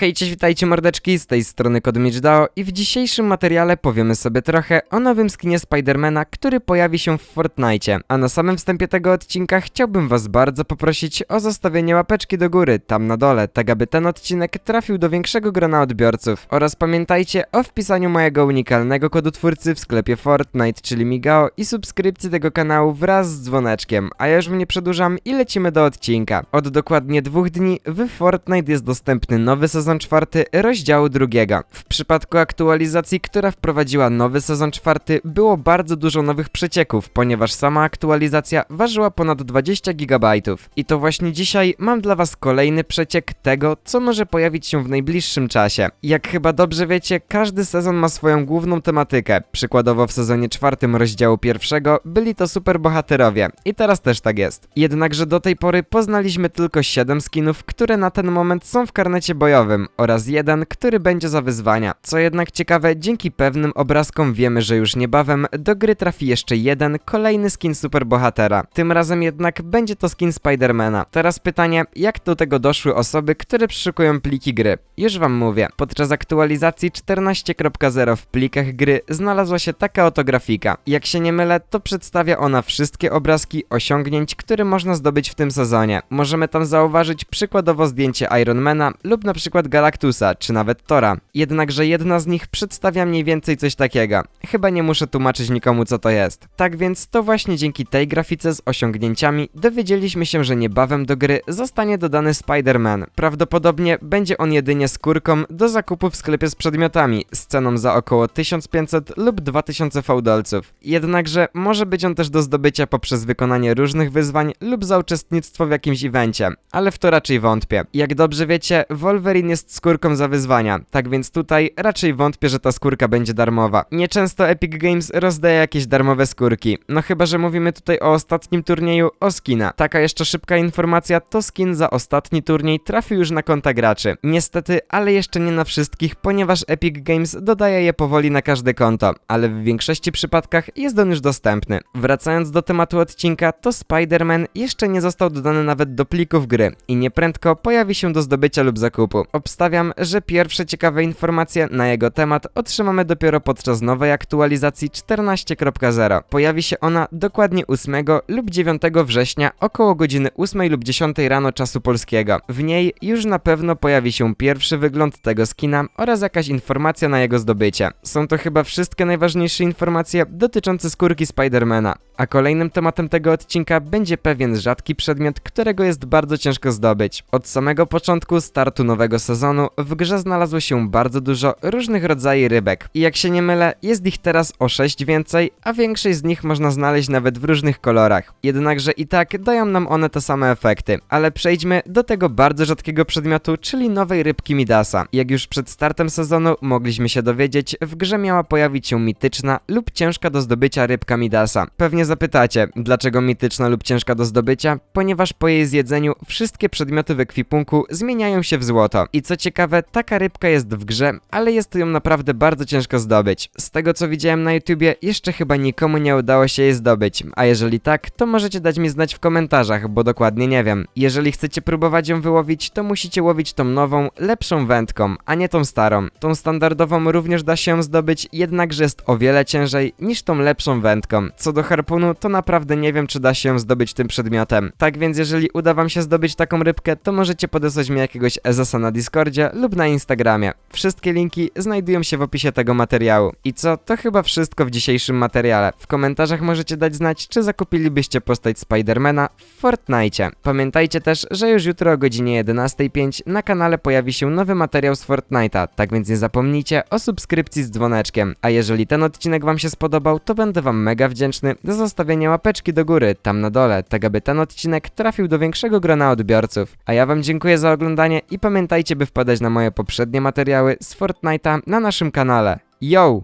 Hej, cześć, witajcie mordeczki, z tej strony Kodmiczdao i w dzisiejszym materiale powiemy sobie trochę o nowym skinie Spidermana, który pojawi się w Fortnite. A na samym wstępie tego odcinka chciałbym was bardzo poprosić o zostawienie łapeczki do góry, tam na dole, tak aby ten odcinek trafił do większego grona odbiorców. Oraz pamiętajcie o wpisaniu mojego unikalnego kodu twórcy w sklepie Fortnite, czyli Migao i subskrypcji tego kanału wraz z dzwoneczkiem. A ja już mnie przedłużam i lecimy do odcinka. Od dokładnie dwóch dni w Fortnite jest dostępny nowy sezon czwarty rozdziału drugiego. W przypadku aktualizacji, która wprowadziła nowy sezon czwarty, było bardzo dużo nowych przecieków, ponieważ sama aktualizacja ważyła ponad 20 GB. I to właśnie dzisiaj mam dla was kolejny przeciek tego, co może pojawić się w najbliższym czasie. Jak chyba dobrze wiecie, każdy sezon ma swoją główną tematykę. Przykładowo w sezonie czwartym rozdziału pierwszego byli to superbohaterowie. I teraz też tak jest. Jednakże do tej pory poznaliśmy tylko 7 skinów, które na ten moment są w karnecie bojowym oraz jeden, który będzie za wyzwania. Co jednak ciekawe, dzięki pewnym obrazkom wiemy, że już niebawem do gry trafi jeszcze jeden, kolejny skin superbohatera. Tym razem jednak będzie to skin Spidermana. Teraz pytanie, jak do tego doszły osoby, które przeszukują pliki gry? Już wam mówię, podczas aktualizacji 14.0 w plikach gry znalazła się taka oto grafika. Jak się nie mylę, to przedstawia ona wszystkie obrazki osiągnięć, które można zdobyć w tym sezonie. Możemy tam zauważyć przykładowo zdjęcie Ironmana lub na przykład Galactusa, czy nawet Tora. Jednakże jedna z nich przedstawia mniej więcej coś takiego. Chyba nie muszę tłumaczyć nikomu co to jest. Tak więc to właśnie dzięki tej grafice z osiągnięciami dowiedzieliśmy się, że niebawem do gry zostanie dodany Spider-Man. Prawdopodobnie będzie on jedynie skórką do zakupu w sklepie z przedmiotami, z ceną za około 1500 lub 2000 fałdolców. Jednakże może być on też do zdobycia poprzez wykonanie różnych wyzwań lub za uczestnictwo w jakimś evencie, ale w to raczej wątpię. Jak dobrze wiecie, Wolverine jest skórką za wyzwania, tak więc tutaj raczej wątpię, że ta skórka będzie darmowa. Nieczęsto Epic Games rozdaje jakieś darmowe skórki, no chyba, że mówimy tutaj o ostatnim turnieju o skina. Taka jeszcze szybka informacja, to skin za ostatni turniej trafił już na konta graczy. Niestety, ale jeszcze nie na wszystkich, ponieważ Epic Games dodaje je powoli na każde konto, ale w większości przypadkach jest on już dostępny. Wracając do tematu odcinka, to Spider-Man jeszcze nie został dodany nawet do plików gry i nieprędko pojawi się do zdobycia lub zakupu. Obstawiam, że pierwsze ciekawe informacje na jego temat otrzymamy dopiero podczas nowej aktualizacji 14.0. Pojawi się ona dokładnie 8 lub 9 września około godziny 8 lub 10 rano czasu polskiego. W niej już na pewno pojawi się pierwszy wygląd tego skina oraz jakaś informacja na jego zdobycie. Są to chyba wszystkie najważniejsze informacje dotyczące skórki Spidermana. A kolejnym tematem tego odcinka będzie pewien rzadki przedmiot, którego jest bardzo ciężko zdobyć. Od samego początku startu nowego sezonu w grze znalazło się bardzo dużo różnych rodzajów rybek. I jak się nie mylę, jest ich teraz o 6 więcej, a większość z nich można znaleźć nawet w różnych kolorach. Jednakże i tak dają nam one te same efekty. Ale przejdźmy do tego bardzo rzadkiego przedmiotu, czyli nowej rybki Midasa. Jak już przed startem sezonu mogliśmy się dowiedzieć, w grze miała pojawić się mityczna lub ciężka do zdobycia rybka Midasa. Pewnie zapytacie, dlaczego mityczna lub ciężka do zdobycia? Ponieważ po jej zjedzeniu wszystkie przedmioty w ekwipunku zmieniają się w złoto. I co ciekawe, taka rybka jest w grze, ale jest ją naprawdę bardzo ciężko zdobyć. Z tego co widziałem na YouTubie, jeszcze chyba nikomu nie udało się jej zdobyć, a jeżeli tak, to możecie dać mi znać w komentarzach, bo dokładnie nie wiem. Jeżeli chcecie próbować ją wyłowić, to musicie łowić tą nową, lepszą wędką, a nie tą starą. Tą standardową również da się zdobyć, jednakże jest o wiele ciężej niż tą lepszą wędką. Co do harpunu, to naprawdę nie wiem, czy da się ją zdobyć tym przedmiotem. Tak więc jeżeli uda wam się zdobyć taką rybkę, to możecie podesłać mi jakiegoś Ezasa na Discordzie lub na Instagramie. Wszystkie linki znajdują się w opisie tego materiału. I co, to chyba wszystko w dzisiejszym materiale. W komentarzach możecie dać znać, czy zakupilibyście postać Spidermana w Fortnite. Pamiętajcie też, że już jutro o godzinie 11.05 na kanale pojawi się nowy materiał z Fortnite'a, tak więc nie zapomnijcie o subskrypcji z dzwoneczkiem. A jeżeli ten odcinek wam się spodobał, to będę wam mega wdzięczny za zostawienie łapeczki do góry, tam na dole, tak aby ten odcinek trafił do większego grona odbiorców. A ja wam dziękuję za oglądanie i pamiętajcie, by wpadać na moje poprzednie materiały z Fortnite'a na naszym kanale. Yo!